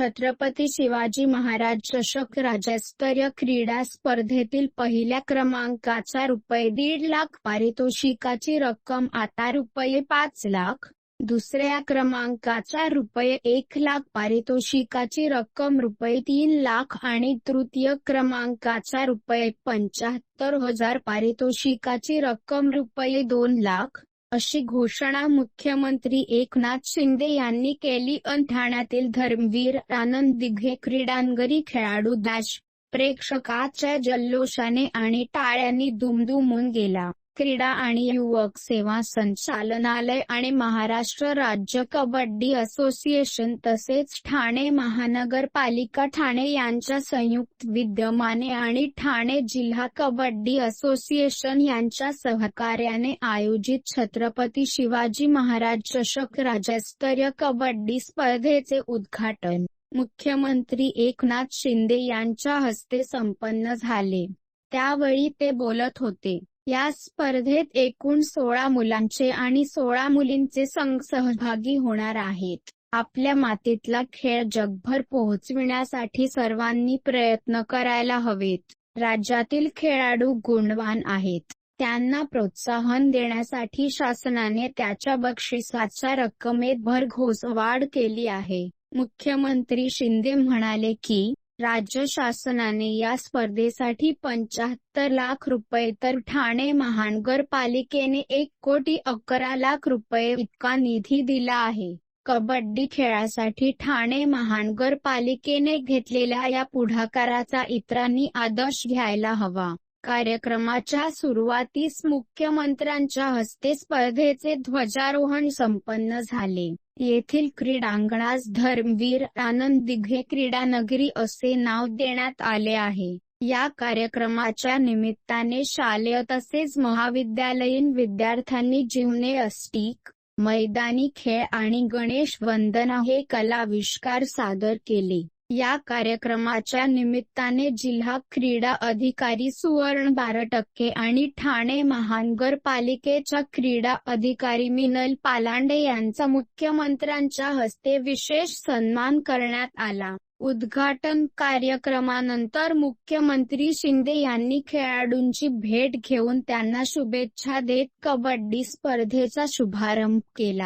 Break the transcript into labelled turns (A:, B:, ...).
A: छत्रपती शिवाजी महाराज चषक राज्यस्तरीय क्रीडा स्पर्धेतील पहिल्या क्रमांकाचा रुपये दीड लाख पारितोषिकाची रक्कम आता रुपये पाच लाख. दुसऱ्या क्रमांकाचा रुपये एक लाख पारितोषिकाची रक्कम रुपये तीन लाख आणि तृतीय क्रमांकाचा रुपये पंच्याहत्तर हजार पारितोषिकाची रक्कम रुपये दोन लाख. अशी घोषणा मुख्यमंत्री एकनाथ शिंदे यांनी केली. अन ठाण्यातील धर्मवीर आनंद दिघे क्रीडांगरी खेळाडू दाश प्रेक्षकाच्या जल्लोषाने आणि टाळ्यांनी दुमदुमून गेला. क्रीडा आणि युवक सेवा संचालनालय आणि महाराष्ट्र राज्य कबड्डी असोसिएशन तसेच ठाणे महानगरपालिका ठाणे यांच्या संयुक्त विद्यमाने आणि ठाणे जिल्हा कबड्डी असोसिएशन यांच्या सहकार्याने आयोजित छत्रपती शिवाजी महाराज चषक राज्यस्तरीय कबड्डी स्पर्धेचे उद्घाटन. मुख्यमंत्री एकनाथ शिंदे यांच्या हस्ते संपन्न झाले. त्यावेळी ते बोलत होते. या स्पर्धेत एकूण सोळा मुलांचे आणि सोळा मुलींचे संघ सहभागी होणार आहेत. आपल्या मातीतला खेळ जगभर पोहोचविण्यासाठी सर्वांनी प्रयत्न करायला हवेत. राज्यातील खेळाडू गुणवान आहेत. त्यांना प्रोत्साहन देण्यासाठी शासनाने त्याच्या बक्षिसाच्या रक्कमेत भरघोस वाढ केली आहे. मुख्यमंत्री शिंदे म्हणाले की राज्य शासनाने या स्पर्धेसाठी पंच्याहत्तर लाख रुपये तर ठाणे महानगरपालिकेने एक कोटी अकरा लाख रुपये इतका निधी दिला आहे. कबड्डी खेळासाठी ठाणे महानगरपालिकेने घेतलेल्या या पुढाकाराचा इतरांनी आदर्श घ्यायला हवा. कार्यक्रमाच्या सुरुवातीस मुख्यमंत्र्यांच्या हस्ते स्पर्धेचे ध्वजारोहण संपन्न झाले. येथील क्रीडांगणास धर्मवीर आनंद दिघे क्रीडानगरी असे नाव देण्यात आले आहे. या कार्यक्रमाच्या निमित्ताने शालेय तसेच महाविद्यालयीन विद्यार्थ्यांनी जीवने मैदानी खेळ आणि गणेश वंदना हे कलाविष्कार सादर केले. या कार्यक्रमाच्या निमित्ताने जिल्हा क्रीडा अधिकारी सुवर्ण बारा टक्के आणि ठाणे महानगरपालिकेच्या क्रीडा अधिकारी मिनल पालांडे यांचा मुख्यमंत्र्यांच्या हस्ते विशेष सन्मान करण्यात आला. उद्घाटन कार्यक्रमानंतर मुख्यमंत्री शिंदे यांनी खेळाडूंची भेट घेऊन त्यांना शुभेच्छा देत कबड्डी स्पर्धेचा शुभारंभ केला.